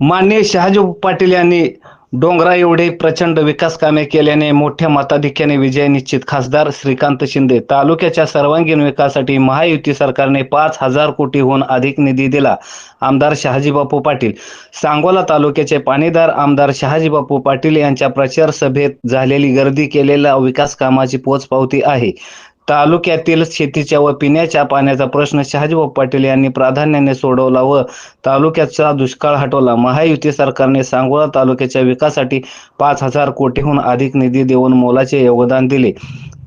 माननीय शहाजी पाटील यांनी डोंगरा एवढे प्रचंड विकास कामे केल्याने मोठ्या मताधिक्याने विजय निश्चित. खासदार श्रीकांत शिंदे तालुक्याच्या सर्वांगीण विकासासाठी महायुती सरकारने पाच हजार कोटीहून अधिक निधी दिला. आमदार शहाजीबापू पाटील. सांगोला तालुक्याचे पाणीदार आमदार शहाजीबापू पाटील यांच्या प्रचार सभेत झालेली गर्दी केलेल्या विकास कामाची पोचपावती आहे. तालुक्यातील शेतीच्या व पिण्याच्या पाण्याचा प्रश्न शहाजीभाऊ पाटील यांनी प्राधान्याने सोडवला व तालुक्याचा दुष्काळ हटवला. महायुती सरकारने सांगोला तालुक्याच्या विकासासाठी पाच हजार कोटीहून अधिक निधी देऊन मोलाचे योगदान दिले.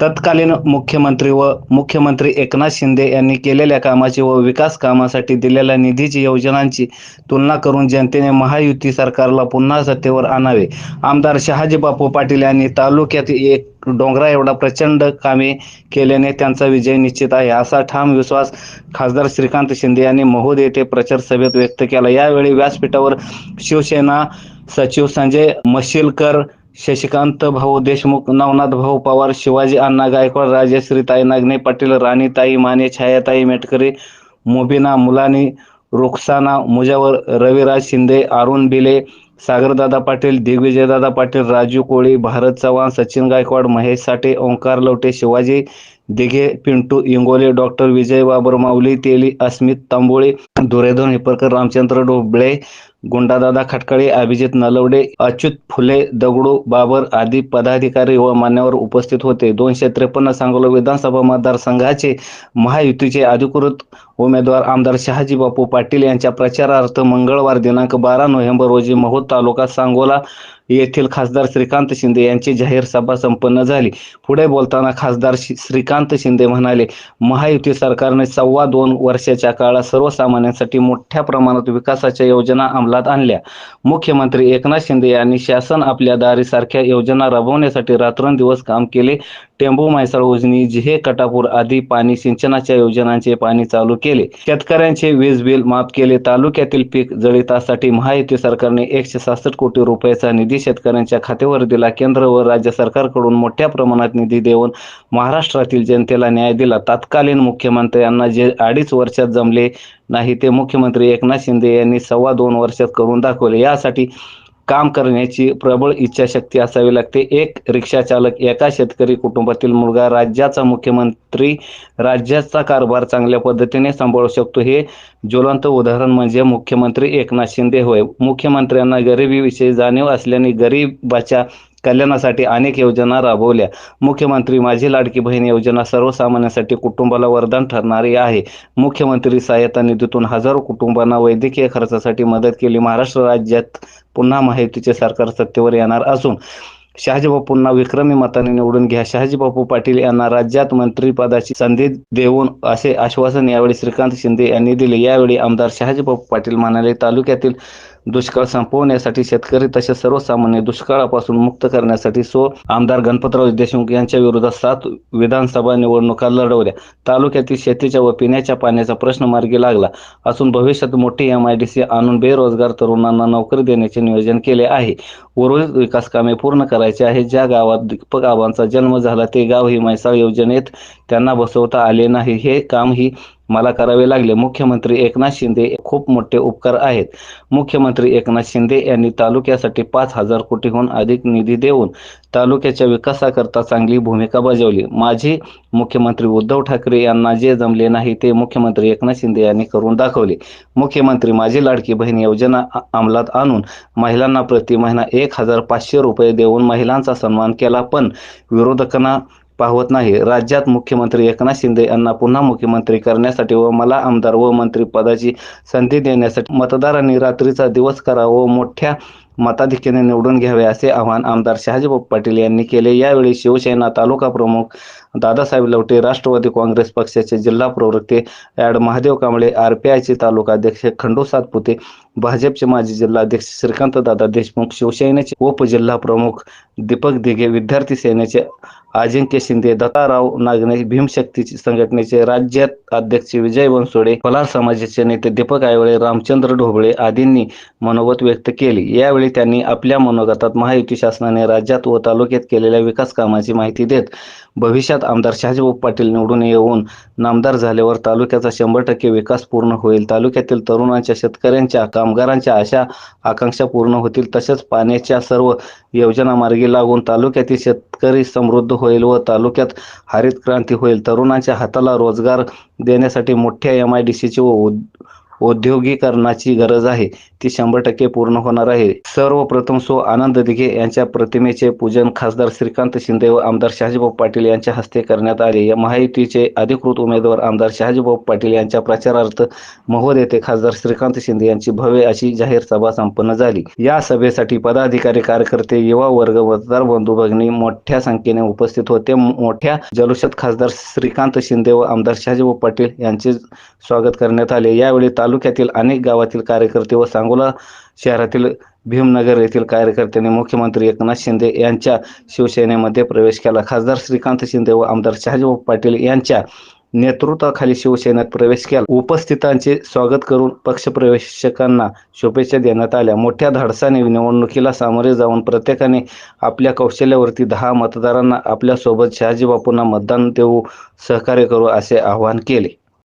तत्कालीन मुख्यमंत्री व मुख्यमंत्री एकनाथ शिंदे यांनी केलेल्या कामाची व विकास कामासाठी दिलेल्या निधीची योजनांची तुलना करून जनतेने महायुती सरकारला पुन्हा सत्तेवर आणावे. आमदार शहाजी बापू पाटील यांनी तालुक्यात एक डोंगरा एवढा प्रचंड कामे केल्याने त्यांचा विजय निश्चित आहे. असा ठाम विश्वास खासदार श्रीकांत शिंदे यांनी महोद येथे प्रचार सभेत व्यक्त केला. यावेळी व्यासपीठावर शिवसेना सचिव संजय मशिलकर शशिकांत भाऊ देशमुख नवनाथ भाऊ पवार शिवाजी अण्णा गायकवाड राजश्रीताई नागने पाटील राणीताई माने छायाताई मेटकरी मुबिना मुलानी रुखसाना मुजावर रविराज शिंदे अरुण बिले सागरदादा पाटील दिग्विजयदादा पाटील राजू कोळी भारत चव्हाण सचिन गायकवाड महेश साठे ओंकार लवटे शिवाजी दिघे पिंटू इंगोले डॉक्टर विजय बाबर माऊली तेली अस्मित तांबोळे दुरेधन हिपरकर रामचंद्र डोबळे गुंडादादा खटकाळे अभिजित नलवडे अच्युत फुले दगडू बाबर आदी पदाधिकारी व मान्यवर उपस्थित होते. दोनशे त्रेपन्न सांगोला विधानसभा मतदारसंघाचे महायुतीचे अधिकृत उमेदवार आमदार शहाजी बापू पाटील यांच्या प्रचारार्थ मंगळवार दिनांक बारा नोव्हेंबर रोजी महोद तालुका सांगोला येथील खासदार श्रीकांत शिंदे यांची जाहीर सभा संपन्न झाली. पुढे बोलताना खासदार श्रीकांत शिंदे म्हणाले महायुती सरकारने सव्वा दोन वर्षाच्या काळात सर्वसामान्यांसाठी मोठ्या प्रमाणात विकासाच्या योजना अंमलात आणल्या. मुख्यमंत्री एकनाथ शिंदे यांनी शासन आपल्या दारी सारख्या योजना राबवण्यासाठी रात्रंदिवस काम केले. टेंबू म्हैसाळ उजनी जिहे कटापूर आदी पाणी सिंचनाच्या योजनांचे पाणी चालू केले. शेतकऱ्यांचे वीज बिल माफ केले. तालुक्यातील पीक जळितासाठी महायुती सरकारने एकशे सहासष्ट कोटी रुपयाचा निधी शेतकऱ्यांच्या खात्यावर दिला. केंद्र व राज्य सरकारकडून मोठ्या प्रमाणात निधी देऊन महाराष्ट्रातील जनतेला न्याय दिला. तत्कालीन मुख्यमंत्र्यांना जे अडीच वर्षात जमले नाही ते मुख्यमंत्री एकनाथ शिंदे यांनी सव्वा दोन वर्षात करून दाखवले. यासाठी काम करण्याची प्रबळ इच्छाशक्ती असावी लागते. एक रिक्षा चालक एका शेतकरी कुटुंबातील मुलगा राज्याचा मुख्यमंत्री राज्याचा कारभार चांगल्या पद्धतीने सांभाळू शकतो. हे ज्वलंत उदाहरण म्हणजे मुख्यमंत्री एकनाथ शिंदे होय. मुख्यमंत्र्यांना गरिबीविषयी जाणीव असल्याने गरीबाच्या कल्याणासाठी अनेक योजना राबवल्या. मुख्यमंत्री माझी लाडकी बहीण योजना सर्वसामान्यांसाठी कुटुंबाला वरदान ठरणारी आहे. मुख्यमंत्री सहायता निधीतून हजारो कुटुंबांना वैद्यकीय खर्चासाठी मदत केली. महाराष्ट्र राज्यात पुन्हा माहितीचे सरकार सत्तेवर येणार असून शहाजीबापूंना विक्रमी मताने निवडून घ्या. शहाजीबापू पाटील यांना राज्यात मंत्रिपदाची संधी देऊन असे आश्वासन यावेळी श्रीकांत शिंदे यांनी दिले. यावेळी आमदार शहाजीबापू पाटील म्हणाले तालुक्यातील दुष्काळ संपवण्यासाठी शेतकरी तसेच सर्वसामान्य दुष्काळापासून मुक्त करण्यासाठी सो आमदार गणपतराव देशमुख यांच्या विरोधात सात विधानसभा निवडणुका लढवल्या. तालुक्यातील शेतीच्या व पिण्याच्या पाण्याचा प्रश्न मार्गी लागला असून भविष्यात मोठी एम आय डी सी आणून बेरोजगार तरुणांना नोकरी देण्याचे नियोजन केले आहे. उर्वरित विकास कामे पूर्ण करायचे आहे ज्या गावात दीपक जन्म झाला ते गाव ही म्हैसाळ योजनेत त्यांना बसवता आले नाही. हे काम ही मला करावे लागले. मुख्यमंत्री एकनाथ शिंदे खूप मोठे उपकार आहेत. मुख्यमंत्री एकनाथ शिंदे यांनी तालुक्यासाठी पाच हजार कोटीहून अधिक निधी देऊन तालुक्याच्या विकासाकरता चांगली भूमिका बजावली. माझे मुख्यमंत्री उद्धव ठाकरे यांना जे जमले नाही ते मुख्यमंत्री एकनाथ शिंदे यांनी करून दाखवले. मुख्यमंत्री माझी लाडकी बहीण योजना अंमलात आणून महिलांना प्रति महिना एक हजार पाचशे रुपये देऊन महिलांचा सन्मान केला. पण विरोधकांना पाहवत नाही. राज्यात मुख्यमंत्री एकनाथ शिंदे यांना पुन्हा मुख्यमंत्री करण्यासाठी व मला आमदार व मंत्री पदाची संधी देण्यासाठी मतदारांनी रात्रीचा दिवस करावा व मोठ्या मताधिक्याने निवडून घ्यावे असे आवाहन आमदार शहाजीबाबू पाटील यांनी केले. यावेळी शिवसेना तालुका प्रमुख दादासाहेब लवटे राष्ट्रवादी काँग्रेस पक्षाचे जिल्हा प्रवक्ते ॲड महादेव कांबळे आरपीआयचे तालुका अध्यक्ष खंडू सातपुते भाजपचे माजी जिल्हाध्यक्ष श्रीकांत दादा देशमुख शिवसेनेचे उपजिल्हा प्रमुख दीपक दिघे विद्यार्थी सेनेचे अजिंक्य शिंदे दत्ताराव नागणे भीमशक्ती संघटनेचे राज्यात अध्यक्ष विजय बनसोडे पलार समाजाचे नेते दीपक आयवळे रामचंद्र ढोबळे आदींनी मनोगत व्यक्त केली. यावेळी यावेळी त्यांनी आपल्या मनोगतात महायुती शासनाने राज्यात व तालुक्यात केलेल्या विकास कामाची माहिती देत भविष्यात आमदार शहाजीभाऊ पाटील निवडून येऊन नामदार झाल्यावर तालुक्याचा शंभर टक्के विकास पूर्ण होईल. तालुक्यातील तरुणांच्या शेतकऱ्यांच्या कामगारांच्या आशा आकांक्षा पूर्ण होतील तसेच पाण्याच्या सर्व योजना मार्गी लागून तालुक्यातील शेतकरी समृद्ध होईल व तालुक्यात हरित क्रांती होईल. तरुणांच्या हाताला रोजगार देण्यासाठी मोठ्या एम आय डी सीची व औद्योगिकरणाची गरज आहे. ती शंभर टक्के पूर्ण होणार आहे. सर्वप्रथम सो आनंद दिघे यांच्या प्रतिमेचे पूजन खासदार श्रीकांत शिंदे व आमदार शहाजीभाऊ पाटील यांच्या हस्ते करण्यात आले. या महायुतीचे अधिकृत उमेदवार आमदार शहाजीभाऊ पाटील यांच्या प्रचारार्थ महोद येथे खासदार श्रीकांत शिंदे यांची भव्य अशी जाहीर सभा संपन्न झाली. या सभेसाठी पदाधिकारी कार्यकर्ते युवा वर्ग मतदार बंधू भगिनी मोठ्या संख्येने उपस्थित होते. मोठ्या जलुषात खासदार श्रीकांत शिंदे व आमदार शहाजीभाऊ पाटील यांचे स्वागत करण्यात आले. यावेळी तालुक्यातील अनेक गावातील कार्यकर्ते व सांगोला शहरातील भीमनगर येथील कार्यकर्त्यांनी मुख्यमंत्री एकनाथ शिंदे यांच्या शिवसेनेमध्ये प्रवेश केला. खासदार श्रीकांत शिंदे व आमदार शहाजीभाऊ पाटील यांच्या नेतृत्वाखाली शिवसेनेत प्रवेश केला. उपस्थितांचे स्वागत करून पक्षप्रवेशकांना शुभेच्छा देण्यात आल्या. मोठ्या धाडसाने निवडणुकीला सामोरे जाऊन प्रत्येकाने आपल्या कौशल्यावरती दहा मतदारांना आपल्यासोबत शहाजीबापूंना मतदान देऊ सहकार्य करू असे आवाहन केले.